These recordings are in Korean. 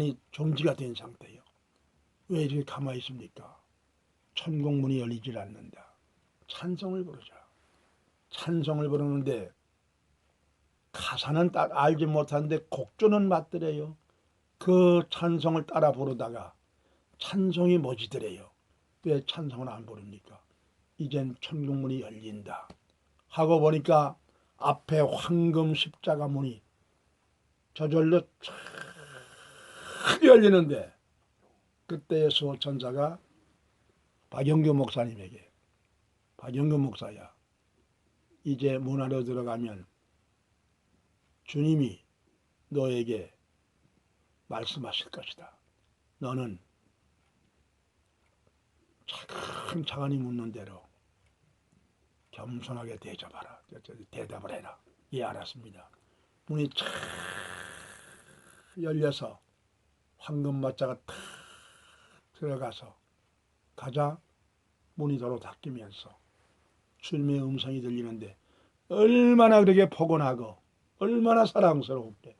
이 정지가 된 상태예요. 왜 이렇게 가만히 있습니까? 천공문이 열리질 않는다. 찬성을 부르자. 찬성을 부르는데 가사는 딱 알지 못하는데 곡조는 맞더래요. 그 찬성을 따라 부르다가 찬성이 뭐지더래요. 왜 찬성을 안 부릅니까? 이젠 천국문이 열린다. 하고 보니까 앞에 황금 십자가 문이 저절로 쫙 열리는데 그때 수호천사가 박영규 목사님에게 박영규 목사야 이제 문 안으로 들어가면 주님이 너에게 말씀하실 것이다. 너는 차근 차근히 묻는 대로 겸손하게 대접하라. 대답을 해라. 예, 알았습니다. 문이 쫙 열려서 황금마차가 탁 들어가서 가자 문이 도로 닫히면서 주님의 음성이 들리는데 얼마나 그렇게 포근하고 얼마나 사랑스러운데.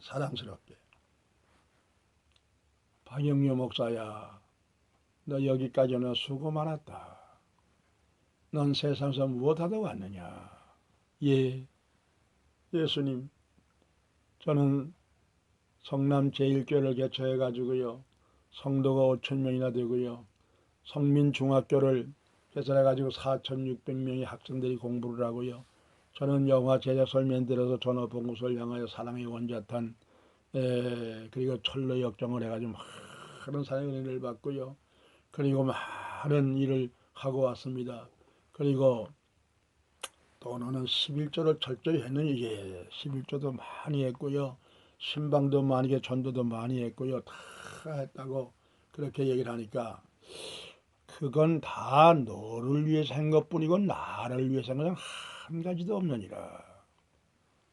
사랑스럽게. 박영료 목사야 너 여기까지는 수고 많았다 넌 세상에서 무엇하다 왔느냐 예 예수님 저는 성남 제1교를 개최해 가지고요 성도가 5천 명이나 되고요 성민 중학교를 개설해 가지고 4,600명의 학생들이 공부를 하고요 저는 영화 제작설 만들어서 전업봉구소를 향하여 사랑의 원자탄 에, 그리고 철로 역정을 해가지고 많은 사랑의 은혜를 받고요. 그리고 많은 일을 하고 왔습니다. 그리고 또 너는 11조를 철저히 했느니 예, 11조도 많이 했고요. 신방도 많이 해 전도도 많이 했고요. 다 했다고 그렇게 얘기를 하니까 그건 다 너를 위해서 한 것뿐이고 나를 위해서 그냥 한 가지도 없느니라.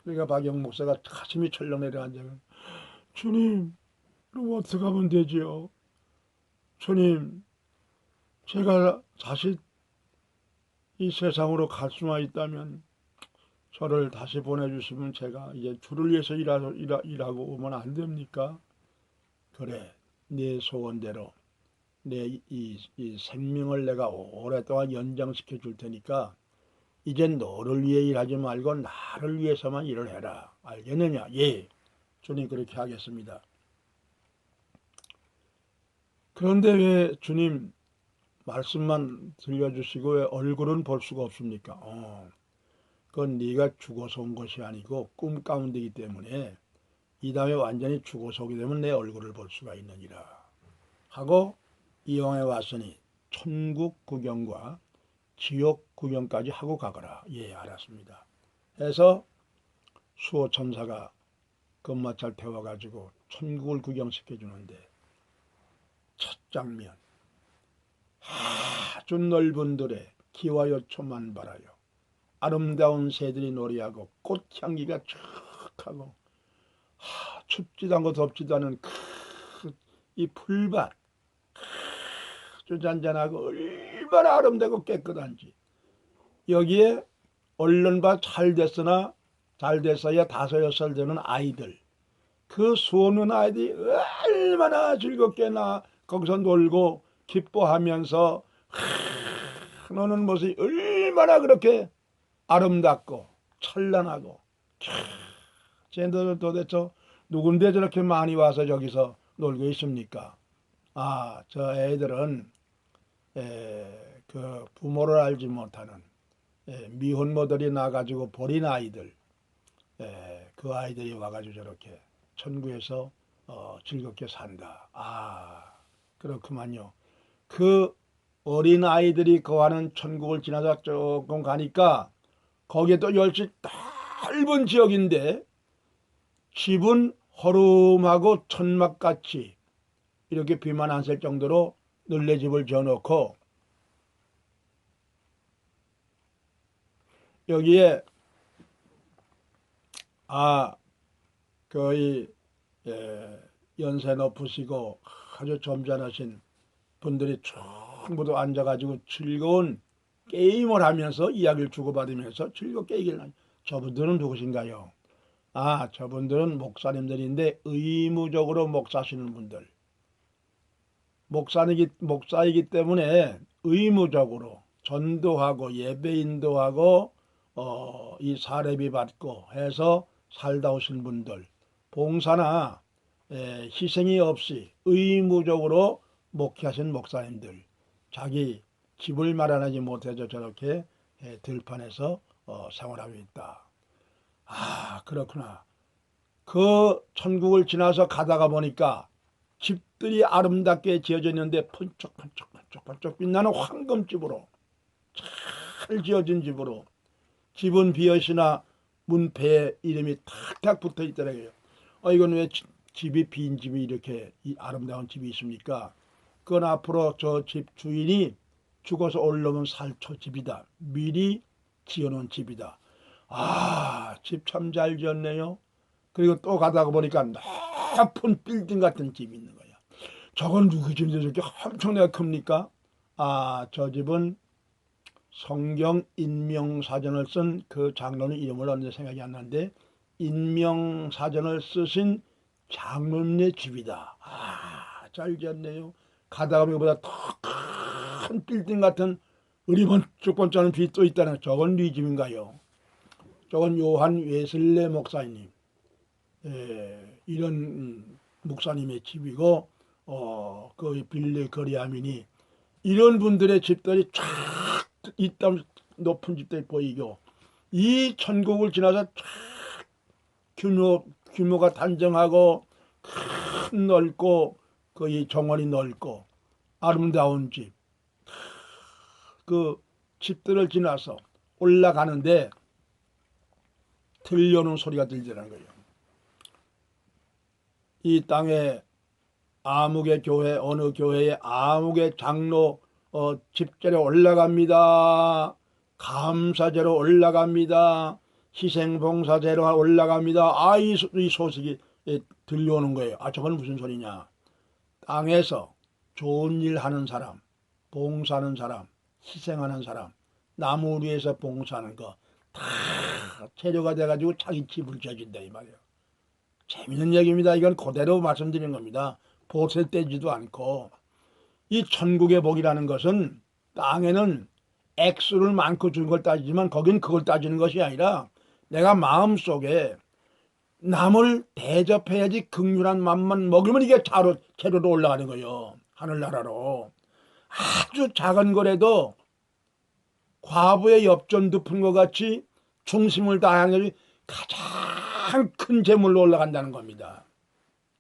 그러니까 박영 목사가 가슴이 철렁 내려앉아 주님, 그럼 어떻게 하면 되지요? 주님, 제가 다시 이 세상으로 갈 수만 있다면 저를 다시 보내주시면 제가 이제 주를 위해서 일하, 일하, 일하고 오면 안 됩니까? 그래, 네 소원대로 내 이 이 생명을 내가 오랫동안 연장시켜 줄 테니까 이젠 너를 위해 일하지 말고 나를 위해서만 일을 해라. 알겠느냐? 예. 주님 그렇게 하겠습니다. 그런데 왜 주님 말씀만 들려주시고 왜 얼굴은 볼 수가 없습니까? 어, 그건 네가 죽어서 온 것이 아니고 꿈 가운데이기 때문에 이 다음에 완전히 죽어서 오게 되면 내 얼굴을 볼 수가 있느니라 하고 이왕에 왔으니 천국 구경과 지옥 구경까지 하고 가거라. 예, 알았습니다. 해서 수호 천사가 금마찰 태워가지고 천국을 구경시켜 주는데 첫 장면 아주 넓은 들에 기와 요초만 바라요. 아름다운 새들이 노래하고 꽃향기가 촥하고 하, 춥지도 않고 덥지도 않은 이 풀밭 아주 잔잔하고 얼마나 아름다고 깨끗한지 여기에 얼른 봐 잘 됐으나 잘 됐어야 다섯 여섯 되는 아이들 그 수없는 아이들이 얼마나 즐겁게 나 거기서 놀고 기뻐하면서 하, 노는 모습이 얼마나 그렇게 아름답고 찬란하고 쟤들 도대체 누군데 저렇게 많이 와서 저기서 놀고 있습니까? 아, 저 애들은 에, 그 부모를 알지 못하는 에, 미혼모들이 나가지고 버린 아이들, 에, 그 아이들이 와가지고 저렇게 천국에서 어, 즐겁게 산다. 아, 그렇구만요. 그 어린 아이들이 거하는 천국을 지나서 조금 가니까 거기에 또 열시 넓은 지역인데 집은 허름하고 천막같이 이렇게 비만 안 셀 정도로 늘레 집을 지어놓고 여기에 아 거의 예, 연세 높으시고 아주 점잖으신 분들이 전부 다 앉아가지고 즐거운 게임을 하면서 이야기를 주고받으면서 즐겁게 얘기를 하죠. 저분들은 누구신가요? 아, 저분들은 목사님들인데 의무적으로 목사시는 분들. 목사이기, 목사이기 때문에 의무적으로 전도하고 예배 인도하고 어, 이 사례비 받고 해서 살다 오신 분들 봉사나 에, 희생이 없이 의무적으로 목회하신 목사님들 자기 집을 마련하지 못해서 저렇게 에, 들판에서 어, 생활하고 있다. 아 그렇구나. 그 천국을 지나서 가다가 보니까 집들이 아름답게 지어져 있는데 번쩍번쩍 번쩍번쩍 빛나는 황금집으로 잘 지어진 집으로 집은 비엇이나 문패에 이름이 탁탁 붙어 있더라고요. 어, 이건 왜 지- 집이 빈 집이 이렇게 이 아름다운 집이 있습니까? 그건 앞으로 저 집 주인이 죽어서 올라오면 살초 집이다. 미리 지어놓은 집이다. 아, 집 참 잘 지었네요. 그리고 또 가다가 보니까 높은 빌딩 같은 집이 있는 거야. 저건 누구 집인데 저렇게 엄청나게 큽니까? 아, 저 집은 성경 인명사전을 쓴 그 장로는 이름을 언제 생각이 안 나는데 인명사전을 쓰신 장로님의 집이다. 아, 잘 지었네요. 가다가 보면 보다 더 큰 빌딩 같은 우리 번쩍 번쩍하는 집이 또 있다는 저건 네 집인가요? 저건 요한 웨슬레 목사님. 예, 이런 음, 목사님의 집이고 어, 그 빌레 거리아민이 이런 분들의 집들이 쫙 있다 높은 집들이 보이고 이 천국을 지나서 쫙 규모 규모가 단정하고 큰 넓고 거의 정원이 넓고 아름다운 집. 그 집들을 지나서 올라가는데 들려오는 소리가 들리는 거예요. 이 땅에 아무개 교회 어느 교회에 아무개 장로 어, 집제로 올라갑니다. 감사제로 올라갑니다. 희생봉사제로 올라갑니다. 아, 이, 소- 이 소식이 예, 들려오는 거예요. 아, 저건 무슨 소리냐. 땅에서 좋은 일 하는 사람, 봉사하는 사람, 희생하는 사람, 나무 위에서 봉사하는 거다 체류가 돼가지고 집을 지어준다 이 말이에요. 재밌는 얘기입니다. 이건 그대로 말씀드리는 겁니다. 보세 떼지도 않고 이 천국의 복이라는 것은 땅에는 액수를 많고 준 걸 따지지만 거긴 그걸 따지는 것이 아니라 내가 마음속에 남을 대접해야지 극률한 맘만 먹으면 이게 자로 재료로 올라가는 거예요. 하늘나라로. 아주 작은 거라도 과부의 엽전 덮은 것 같이 중심을 다하는 가장 큰 재물로 올라간다는 겁니다.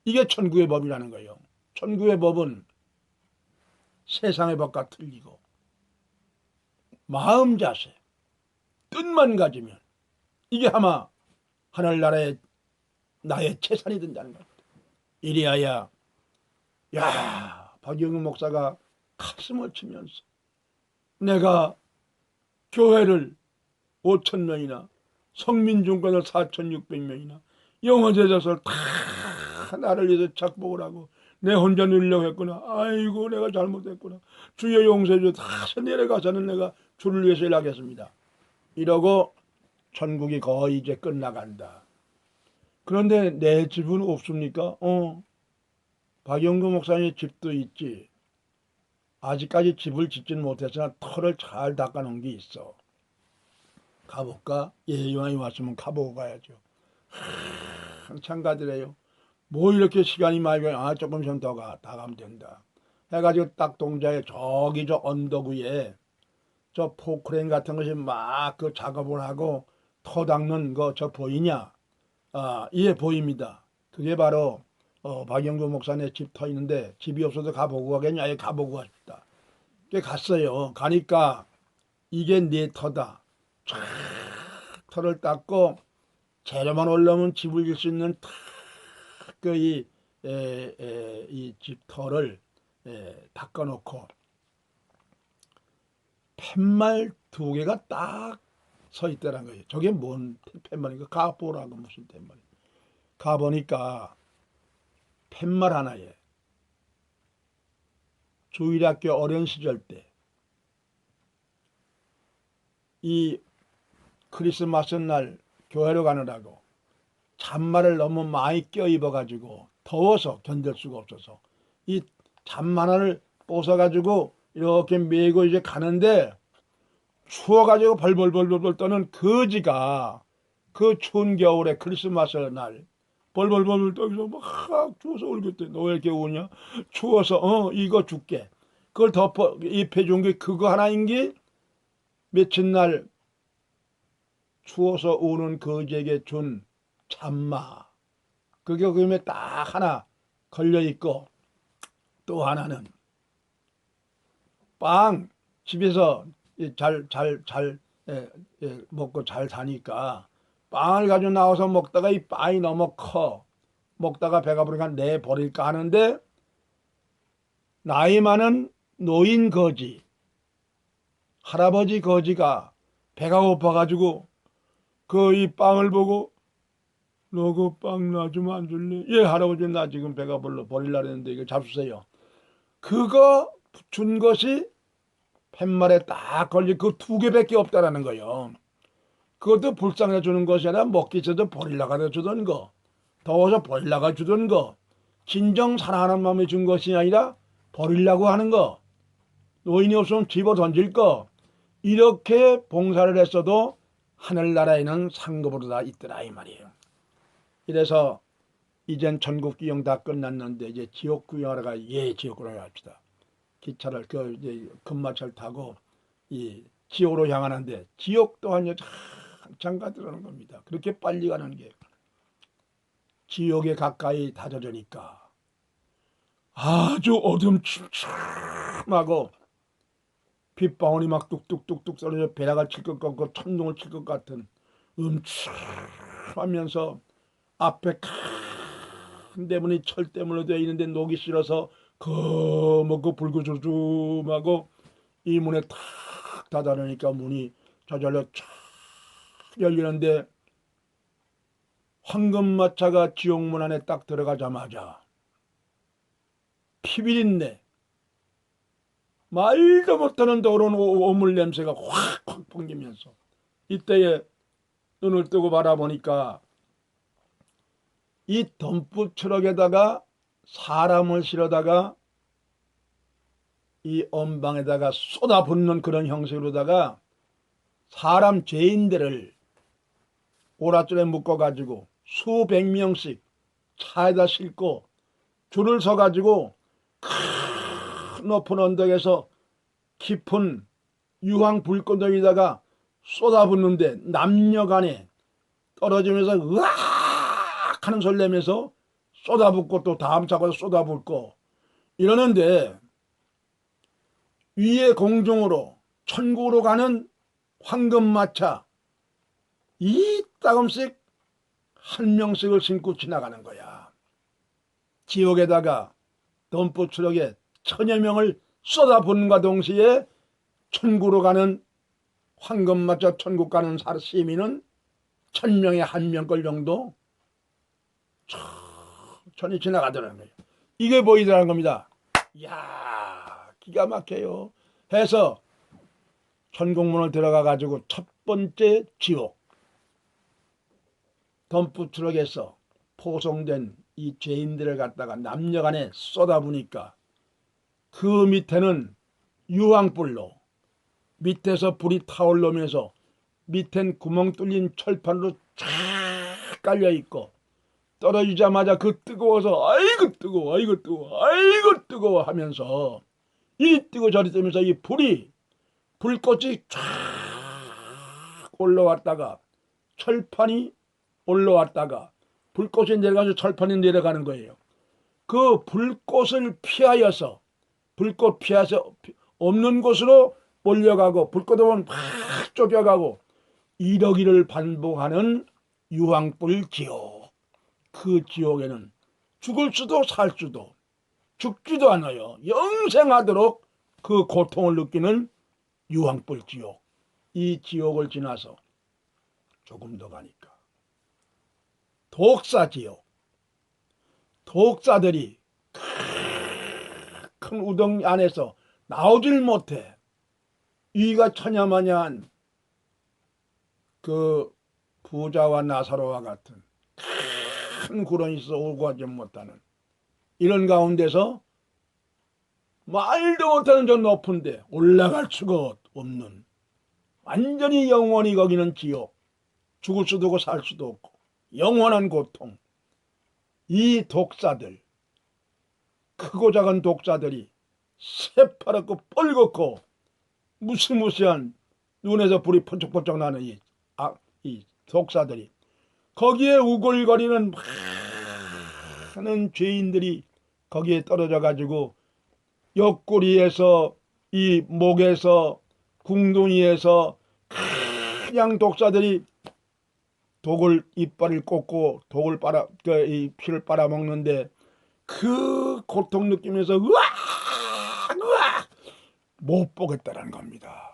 이게 천국의 법이라는 거예요. 천국의 법은 세상의 법과 틀리고 마음 자세, 뜻만 가지면 이게 아마 하늘나라의 나의 재산이 된다는 겁니다. 이리하여 야 박영훈 목사가 가슴을 치면서 내가 교회를 5천 명이나 성민중권을 4,600명이나 영어제자설 다 나를 위해서 작복을 하고 내 혼자 누리려고 했구나. 아이고 내가 잘못했구나. 주여 용서해 줘. 다시 내려가서는 내가 주를 위해서 일하겠습니다. 이러고 천국이 거의 이제 끝나간다. 그런데 내 집은 없습니까? 어. 박영구 목사님 집도 있지. 아직까지 집을 짓지는 못했으나 털을 잘 닦아놓은 게 있어. 가볼까? 예, 이왕이 왔으면 가보고 가야죠. 한참 가더래요. 뭐 이렇게 시간이 많이 가? 아, 조금 좀 더 가. 다 가면 된다. 해가지고 딱 동자에 저기 저 언덕 위에 저 포크레인 같은 것이 막 그 작업을 하고 터 닦는 거 저 보이냐? 아, 예, 보입니다. 그게 바로 어, 박영구 목사님 집터 있는데 집이 없어서 가보고 가겠냐? 예, 가보고 가십니다. 꽤 갔어요. 가니까 이게 내 터다. 쫙 터를 닦고 재료만 올라오면 집을 질 수 있는 탁그이 이 집 터를 에, 닦아놓고 팻말 두 개가 딱 서 있더란 거예요. 저게 뭔 팻말인가? 가보라고 무슨 팻말? 가보니까 팻말 하나에 주일학교 어린 시절 때 이 크리스마스 날 교회로 가느라고 잔말을 너무 많이 껴입어가지고 더워서 견딜 수가 없어서 이 잔말 하나를 벗어가지고 이렇게 메고 이제 가는데 추워가지고 벌벌벌벌 떠는 거지가 그 추운 겨울에 크리스마스 날 벌벌벌 떠서 막 추워서 울겠대. 너왜 이렇게 우냐? 추워서 어 이거 줄게. 그걸 덮어 입혀준 게 그거 하나인 게 며칠 날 추워서 우는 거지에게 준 참마. 그게 그림에 딱 하나 걸려 있고 또 하나는 빵 집에서 잘 잘 잘 먹고 잘 사니까 빵을 가지고 나와서 먹다가 이 빵이 너무 커 먹다가 배가 부르니까 내 버릴까 하는데 나이 많은 노인 거지 할아버지 거지가 배가 고파가지고 그 이 빵을 보고 너그 빵 나 좀 안 줄래? 예 할아버지 나 지금 배가 불러 버릴라 했는데 이거 잡수세요. 그거 준 것이 팻말에 딱 걸린 그두 개밖에 없다라는 거요. 그것도 불쌍해 주는 것이 아니라 먹기 전에 버릴라가 주던 거, 더워서 버릴라가 주던 거, 진정 사랑하는 마음에 준 것이 아니라 버리려고 하는 거, 노인이 없으면 집어 던질 거, 이렇게 봉사를 했어도 하늘나라에는 상급으로 다 있더라 이 말이에요. 이래서 이젠 전국 구경 다 끝났는데 이제 지옥 구경하러 가, 예 지옥으로 갑시다. 기차를 그 금마차를 타고 이 지옥으로 향하는데 지옥 또한 한참 가더라는 겁니다. 그렇게 빨리 가는 게 지옥에 가까이 다다르니까 아주 어둠 침침하고 빗방울이 막 뚝뚝뚝뚝 썰어져 배라가 칠 것 같고 천둥을 칠 것 같은 음침하면서 앞에 큰 대문이 철대문으로 되어 있는데 녹이 실어서 거먹고 불구조줌하고 이 문에 탁 닫아놓으니까 문이 저절로 쫙 열리는데 황금마차가 지옥문 안에 딱 들어가자마자 피비린내 말도 못하는 더러운 오물 냄새가 확확 풍기면서 이때에 눈을 뜨고 바라보니까 이 덤프 트럭에다가 사람을 실어다가 이 엄방에다가 쏟아붓는 그런 형식으로다가 사람 죄인들을 오랏줄에 묶어가지고 수백 명씩 차에다 싣고 줄을 서가지고 큰 높은 언덕에서 깊은 유황 불꽃덩이다가 쏟아붓는데 남녀간에 떨어지면서 으악 하는 소리 내면서 쏟아붓고 또 다음 차고 쏟아붓고 이러는데 위에 공중으로 천국으로 가는 황금마차 이 따금씩 한 명씩을 신고 지나가는 거야. 지옥에다가 트럭에 천여 명을 쏟아붓는과 동시에 천국으로 가는 황금마차 천국 가는 시민은 천 명에 한 명걸 정도 천천히 지나가더라는 거예요. 이게 보이더라는 겁니다. 이야, 기가 막혀요. 해서 천국문을 들어가 가지고 첫 번째 지옥 덤프 트럭에서 포송된 이 죄인들을 갖다가 남녀간에 쏟아부니까 그 밑에는 유황불로 밑에서 불이 타올르면서 밑엔 구멍 뚫린 철판으로 쫙 깔려 있고 떨어지자마자 그 뜨거워서 아이고 뜨거워 아이고 뜨거워 아이고 뜨거워 하면서 이 뜨고 저리 뜨면서 이 불이 불꽃이 쫙 올라왔다가 철판이 올라왔다가 불꽃이 내려가서 철판이 내려가는 거예요. 그 불꽃을 피하여서 불꽃 피해서 없는 곳으로 몰려가고 불꽃 오면 막 쫓겨가고 이러기를 반복하는 유황불 지옥. 그 지옥에는 죽을 수도 살 수도 죽지도 않아요. 영생하도록 그 고통을 느끼는 유황불 지옥. 이 지옥을 지나서 조금 더 가니까 독사 지옥. 독사들이 큰 우동 안에서 나오질 못해. 위가 천야마냐한 그 부자와 나사로와 같은 큰 구렁이 있어 오고 가지 못하는 이런 가운데서 말도 못하는 저 높은데 올라갈 수가 없는 완전히 영원히 거기는 지옥 죽을 수도 없고 살 수도 없고 영원한 고통. 이 독사들 크고 작은 독사들이 새파랗고 뻘겋고 무시무시한 눈에서 불이 번쩍번쩍 나는 이, 아, 이 독사들이 거기에 우글거리는 많은 죄인들이 거기에 떨어져 가지고 옆구리에서 이 목에서 궁둥이에서 그냥 독사들이 독을 이빨을 꽂고 독을 빨아 그 이 피를 빨아먹는데 그 고통 느끼면서 으악 으악 못 보겠다라는 겁니다.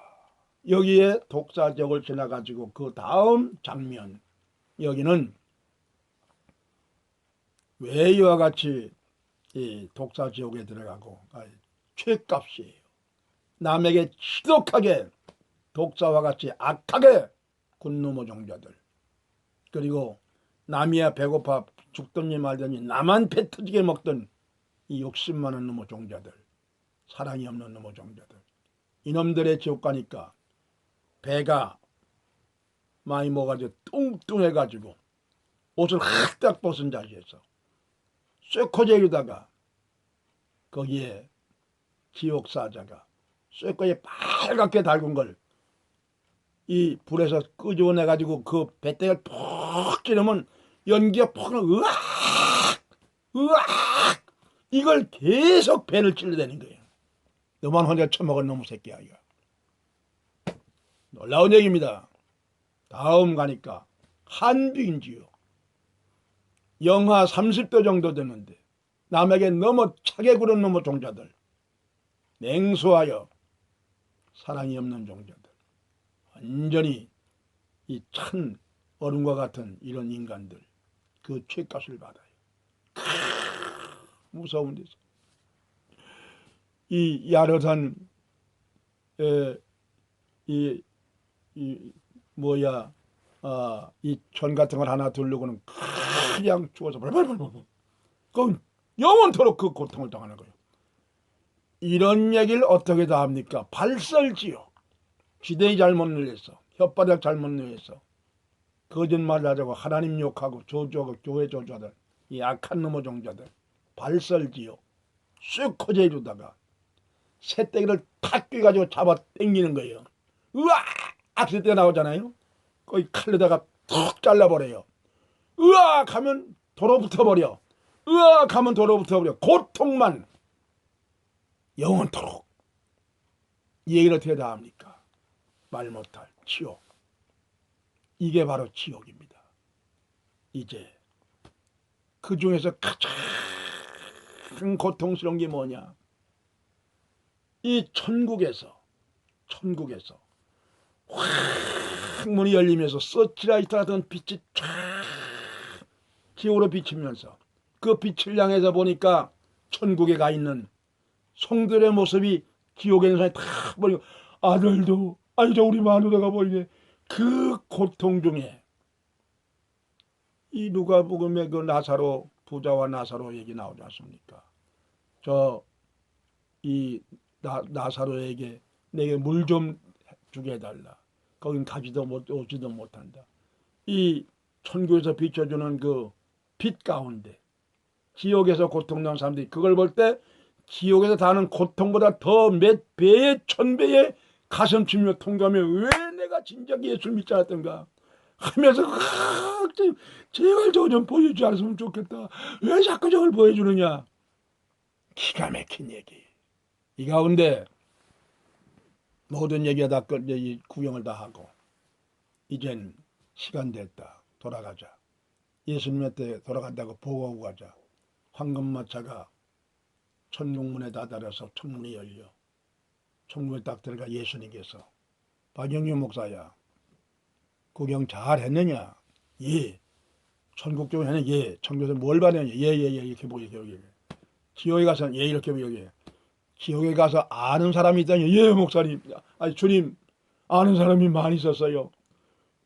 여기에 독사지역을 지나가지고 그 다음 장면 여기는 왜 이와 같이 이 독사 지옥에 들어가고 아, 죄값이에요. 남에게 지독하게 독사와 같이 악하게 군노모 종자들 그리고 남이야 배고파 죽든지 말든지 나만 배 터지게 먹던 이 욕심 많은 놈의 종자들 사랑이 없는 놈의 종자들 이놈들의 지옥 가니까 배가 많이 먹어가지고 뚱뚱해가지고 옷을 싹딱 벗은 자리에서 쇠코제유다가 거기에 지옥사자가 쇠코에 빨갛게 달군 걸 이 불에서 끄집어내가지고 그 배때를 푹 찌르면 연기가 푹 나- 으악 으악 이걸 계속 배를 찔러대는 거예요. 너만 혼자 처먹은 놈의 새끼야 이거. 놀라운 얘기입니다. 다음 가니까 한빙지요. 영하 30도 정도 되는데 남에게 너무 차게 구른 놈의 종자들 냉소하여 사랑이 없는 종자들 완전히 이 찬 얼음과 같은 이런 인간들 그 죄값을 받아요. 크, 무서운 데서 이 야릇한 에, 이, 이 뭐야 아, 이전 같은 걸 하나 두르고는 그냥 죽어서 그건 영원토록 그 고통을 당하는 거예요. 이런 얘기를 어떻게 다 합니까? 발설지요. 지대이 잘못 늘려서 혓바닥 잘못 늘려서 거짓말 하자고 하나님 욕하고 저주하고 교회 저주하던 이 악한 놈의 종자들 발설지요. 쑥 커져주다가 새떼기를 탁 끼가지고 잡아 당기는 거예요. 으악! 앞서 때 나오잖아요. 거기 칼로다가 툭 잘라버려요. 으악! 하면 도로 붙어버려. 으악! 하면 도로 붙어버려. 고통만 영원토록. 이 얘기를 어떻게 다 합니까? 말 못할 지옥. 이게 바로 지옥입니다. 이제 그 중에서 가장 고통스러운 게 뭐냐? 이 천국에서 천국에서 확 문이 열리면서 서치라이트 같은 빛이 쫙 지옥으로 비치면서 그 빛을 향해서 보니까 천국에 가 있는 성들의 모습이 지옥에 있는 사람이 다 보이고 아들도 아니 저 우리 마누라가 보이네 그 고통 중에 이 누가복음의 그 나사로 부자와 나사로 얘기 나오지 않습니까? 저 이 나사로에게 내게 물 좀 주게 해달라. 거긴 가지도 못 오지도 못한다. 이 천국에서 비춰주는 그 빛 가운데 지옥에서 고통당한 사람들이 그걸 볼 때 지옥에서 다는 고통보다 더 몇 배의 천 배의 가슴 치며 통감해 왜 내가 진작 예수 믿지 않았던가 하면서 아, 제- 제발 저거 좀 보여주지 않았으면 좋겠다. 왜 자꾸 저걸 보여주느냐? 기가 막힌 얘기. 이 가운데 모든 얘기가 다 끝, 구경을 다 하고 이젠 시간 됐다. 돌아가자. 예수님한테 돌아간다고 보고하고 가자. 황금마차가 천국문에 다다려서 천문이 열려. 천국에 딱 들어가 예수님께서 박영규 목사야 구경 잘 했느냐? 예. 천국 쪽에 했느냐? 예. 천국에서 뭘 받느냐? 예, 예, 예. 이렇게 보여, 여기. 지옥에 가서 예, 이렇게 여기. 지옥에 가서 아는 사람이 있다니, 예, 목사님. 아니, 주님, 아는 사람이 많이 있었어요.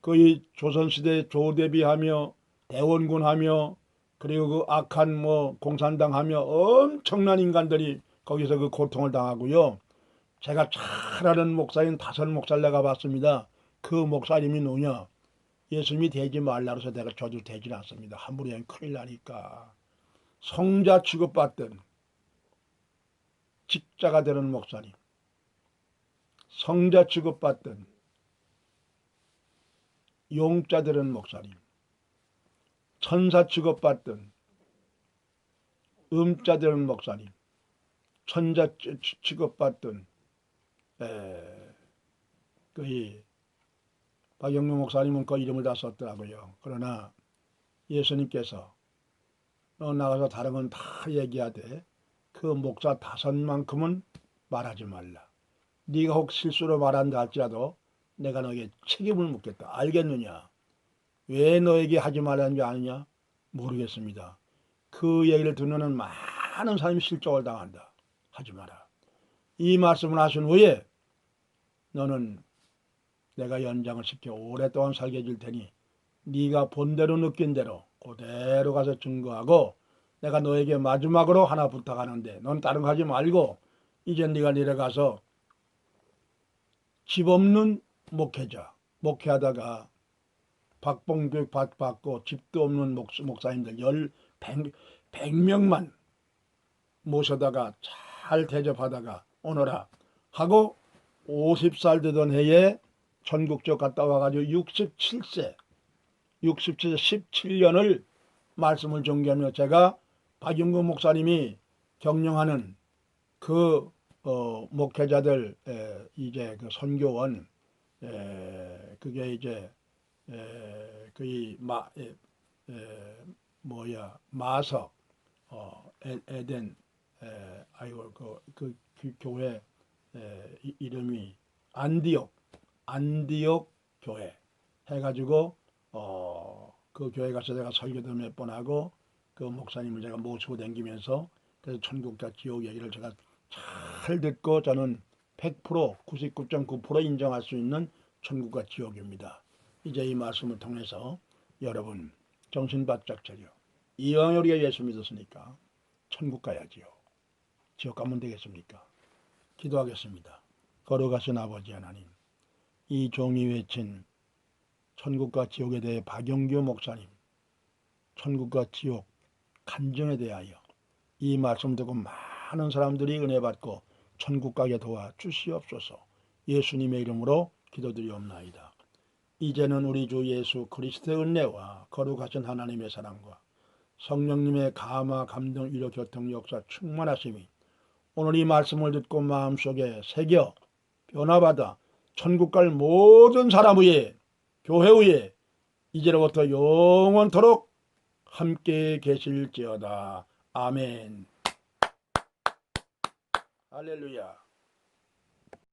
거의 조선시대 조대비하며 대원군하며 그리고 그 악한 뭐 공산당하며 엄청난 인간들이 거기서 그 고통을 당하고요. 제가 잘 아는 목사인 다섯 목사를 내가 봤습니다. 그 목사님이 누구냐? 예수님이 되지 말라 그래서 내가 저도 되지 않습니다. 함부로 하면 큰일 나니까. 성자 취급받던 직자가 되는 목사님. 성자 취급받던 용자 되는 목사님. 천사 취급받던 음자 되는 목사님. 천자 취급받던 에, 거의 박영명 목사님은 그 이름을 다 썼더라고요. 그러나 예수님께서 너 나가서 다른 건 다 얘기하되 그 목사 다섯만큼은 말하지 말라. 네가 혹 실수로 말한다 할지라도 내가 너에게 책임을 묻겠다. 알겠느냐? 왜 너에게 하지 말라는 줄 아느냐? 모르겠습니다. 그 얘기를 듣는 많은 사람이 실족을 당한다. 하지 마라. 이 말씀을 하신 후에 너는 내가 연장을 시켜 오랫동안 살게 해줄 테니 네가 본대로 느낀 대로 그대로 가서 증거하고 내가 너에게 마지막으로 하나 부탁하는데 넌 다른 거 하지 말고 이제 네가 내려가서 집 없는 목회자 목회하다가 박봉교육 받- 받고 집도 없는 목, 목사님들 열 백, 백 명만 모셔다가 잘 대접하다가 오너라 하고 50살 되던 해에 전국적 갔다 와가지고 67세 67세 17년을 말씀을 전개하며 제가 박영근 목사님이 경영하는 그 어, 목회자들 에, 이제 그 선교원 에, 그게 이제 에, 거의 마 에, 에, 뭐야 마석 어, 에, 에덴 에, 아이고 그, 그, 그 교회 에, 이- 이름이 안디옥 안디옥 교회 해가지고 어, 그 교회 가서 제가 설교도 몇 번 하고 그 목사님을 제가 모시고 다니면서 그래서 천국과 지옥 얘기를 제가 잘 듣고 저는 100% 99.9% 인정할 수 있는 천국과 지옥입니다. 이제 이 말씀을 통해서 여러분 정신 바짝 차려. 이왕 우리가 예수 믿었으니까 천국 가야지요. 지옥 가면 되겠습니까? 기도하겠습니다. 걸어가신 아버지 하나님, 이 종이 외친 천국과 지옥에 대해 박영규 목사님, 천국과 지옥 간증에 대하여 이 말씀 듣고 많은 사람들이 은혜 받고 천국 가게 도와 주시옵소서. 예수님의 이름으로 기도드리옵나이다. 이제는 우리 주 예수 그리스도의 은혜와 거룩하신 하나님의 사랑과 성령님의 감화 감동 위로 교통 역사 충만하심이 오늘 이 말씀을 듣고 마음속에 새겨 변화받아 천국 갈 모든 사람 위에 교회 위에 이제로부터 영원토록 함께 계실지어다. 아멘. 할렐루야.